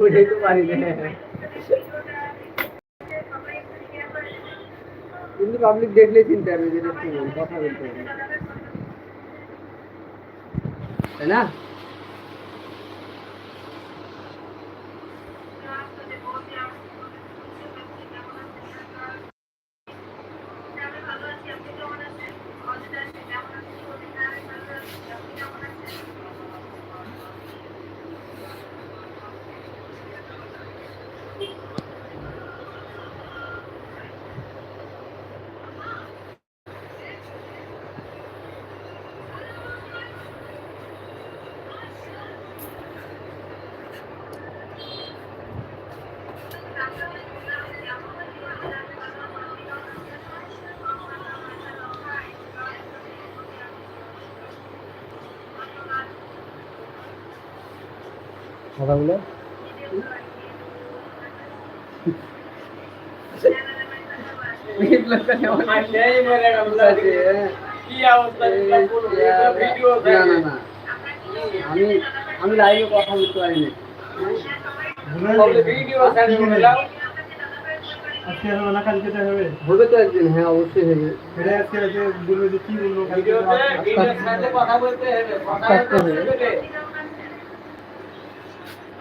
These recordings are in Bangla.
ওইটাই তো পারি না কিন্তু পাবলিক দেখলেই চিনতে পারবে যেটা কথা বলতে হবে। তাই না? কথাগুলো না না না আমি আমি লাইভে কথা বলতে পারি আজকে হবে না কালকে হবে হবে তো একদিন হ্যাঁ অবশ্যই হবে। এটা আজকে আজকে বলবে যে কি বলব কালকে হবে। কথা বলতে পারবে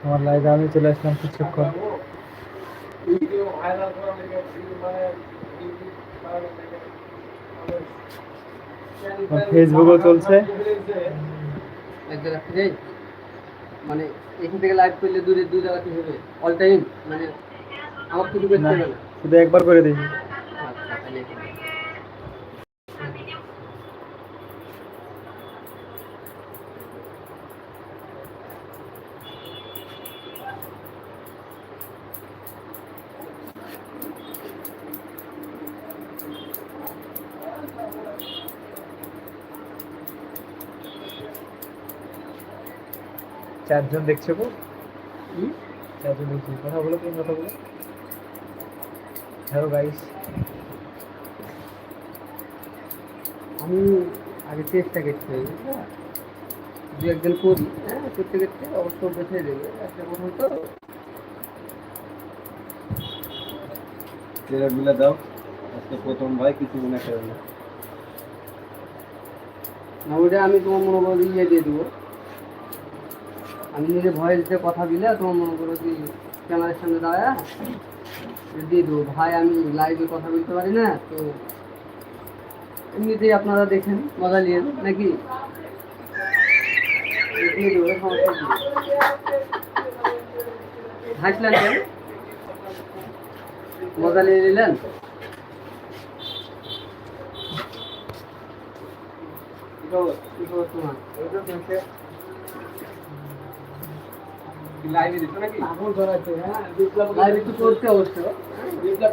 না বলো পারি না তো আমার লাইভে আমি চলে আসলাম কিছুক্ষণ ফেসবুকও চলছে মানে এখান থেকে লাইভ করলে দূরে দু জায়গাতে হবে। অল টাইম মানে আমার কিছু করতে হবে শুধু একবার করে দিই চারজন দেখছে গো। চারজন দেখছি। কথা বলো তুমি কথা বলো। হ্যালো গাইস আমি আগে চেষ্টা করতে হবে দু একদিন করি হ্যাঁ? করতে করতে অবশ্য বেছে দেবে একটা কথা তো মিলে দাও। আজকে প্রথম ভাই কিছু মনে করেন না। না আমি তোমার মনে করো ইয়ে দিয়ে দেবো। আমি নিজে ভয়েস কথা দিলে তোমার মনে করো কি ক্যামেরার সামনে দাঁড়ায়। দিয়ে দেবো। ভাই, আমি লাইভে কথা বলতে পারি না, তো এমনিতেই আপনারা দেখেন, মজা নিয়ে নাকি? দেবো হাসলেন কেন? মজা নিয়ে নিলেন? তোমার? লাইভে দিত নাকি? আগুন ধরাচ্ছে হ্যাঁ। বিপ্লব লাইভে তো করতে হচ্ছে বিপ্লব